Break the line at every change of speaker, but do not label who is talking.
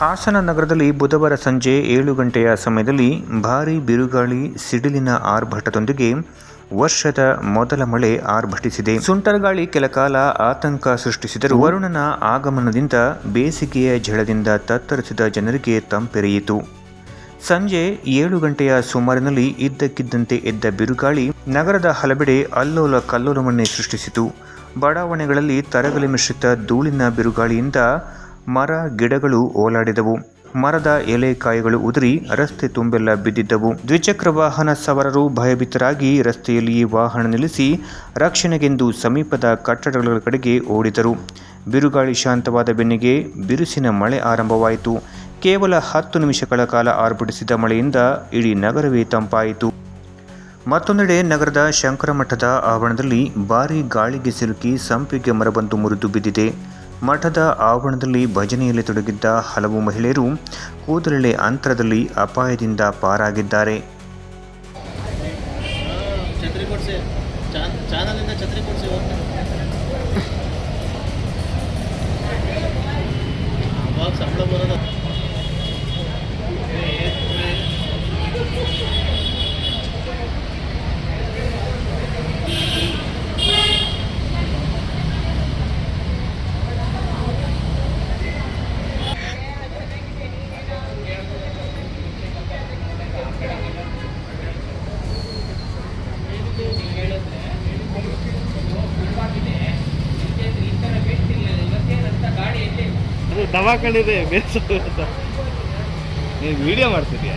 ಹಾಸನ ನಗರದಲ್ಲಿ ಬುಧವಾರ ಸಂಜೆ ಏಳು ಗಂಟೆಯ ಸಮಯದಲ್ಲಿ ಭಾರೀ ಬಿರುಗಾಳಿ ಸಿಡಿಲಿನ ಆರ್ಭಟದೊಂದಿಗೆ ವರ್ಷದ ಮೊದಲ ಮಳೆ ಆರ್ಭಟಿಸಿದೆ. ಸುಂಟರಗಾಳಿ ಕೆಲಕಾಲ ಆತಂಕ ಸೃಷ್ಟಿಸಿದರು ವರುಣನ ಆಗಮನದಿಂದ ಬೇಸಿಗೆಯ ಝಳದಿಂದ ತತ್ತರಿಸಿದ ಜನರಿಗೆ ತಂಪೆರೆಯಿತು. ಸಂಜೆ ಏಳು ಗಂಟೆಯ ಸುಮಾರಿನಲ್ಲಿ ಇದ್ದಕ್ಕಿದ್ದಂತೆ ಎದ್ದ ಬಿರುಗಾಳಿ ನಗರದ ಹಲವೆಡೆ ಅಲ್ಲೋಲ ಕಲ್ಲೋಲವನ್ನೇ ಸೃಷ್ಟಿಸಿತು. ಬಡಾವಣೆಗಳಲ್ಲಿ ತರಗಲಿ ಮಿಶ್ರಿತ ಧೂಳಿನ ಬಿರುಗಾಳಿಯಿಂದ ಮರ, ಗಿಡಗಳು ಓಲಾಡಿದವು. ಮರದ ಎಲೆ ಕಾಯಿಗಳು ಉದುರಿ ರಸ್ತೆ ತುಂಬೆಲ್ಲ ಬಿದ್ದಿದ್ದವು. ದ್ವಿಚಕ್ರ ವಾಹನ ಸವಾರರು ಭಯಭೀತರಾಗಿ ರಸ್ತೆಯಲ್ಲಿ ವಾಹನ ನಿಲ್ಲಿಸಿ ರಕ್ಷಣೆಗೆಂದು ಸಮೀಪದ ಕಟ್ಟಡಗಳ ಕಡೆಗೆ ಓಡಿದರು. ಬಿರುಗಾಳಿ ಶಾಂತವಾದ ಬೆನ್ನಿಗೆ ಬಿರುಸಿನ ಮಳೆ ಆರಂಭವಾಯಿತು. ಕೇವಲ ಹತ್ತು ನಿಮಿಷಗಳ ಕಾಲ ಆರ್ಭಟಿಸಿದ ಮಳೆಯಿಂದ ಇಡೀ ನಗರವೇ ತಂಪಾಯಿತು. ಮತ್ತೊಂದೆಡೆ ನಗರದ ಶಂಕರಮಠದ ಆವರಣದಲ್ಲಿ ಭಾರೀ ಗಾಳಿಗೆ ಸಿಲುಕಿ ಸಂಪಿಗೆ ಮರಬಂದು ಮುರಿದು ಬಿದ್ದಿದೆ. ಮಠದ ಆವರಣದಲ್ಲಿ ಭಜನೆಯಲ್ಲಿ ತೊಡಗಿದ್ದ ಹಲವು ಮಹಿಳೆಯರು ಕೂದಲೆಳೆ ಅಂತರದಲ್ಲಿ ಅಪಾಯದಿಂದ ಪಾರಾಗಿದ್ದಾರೆ.
ಛತ್ರಿ ಅದು ದವಾಖಾನಿದೆ ಬೇಸ ನೀನು ವಿಡಿಯೋ ಮಾಡ್ತಿದ್ಯಾ?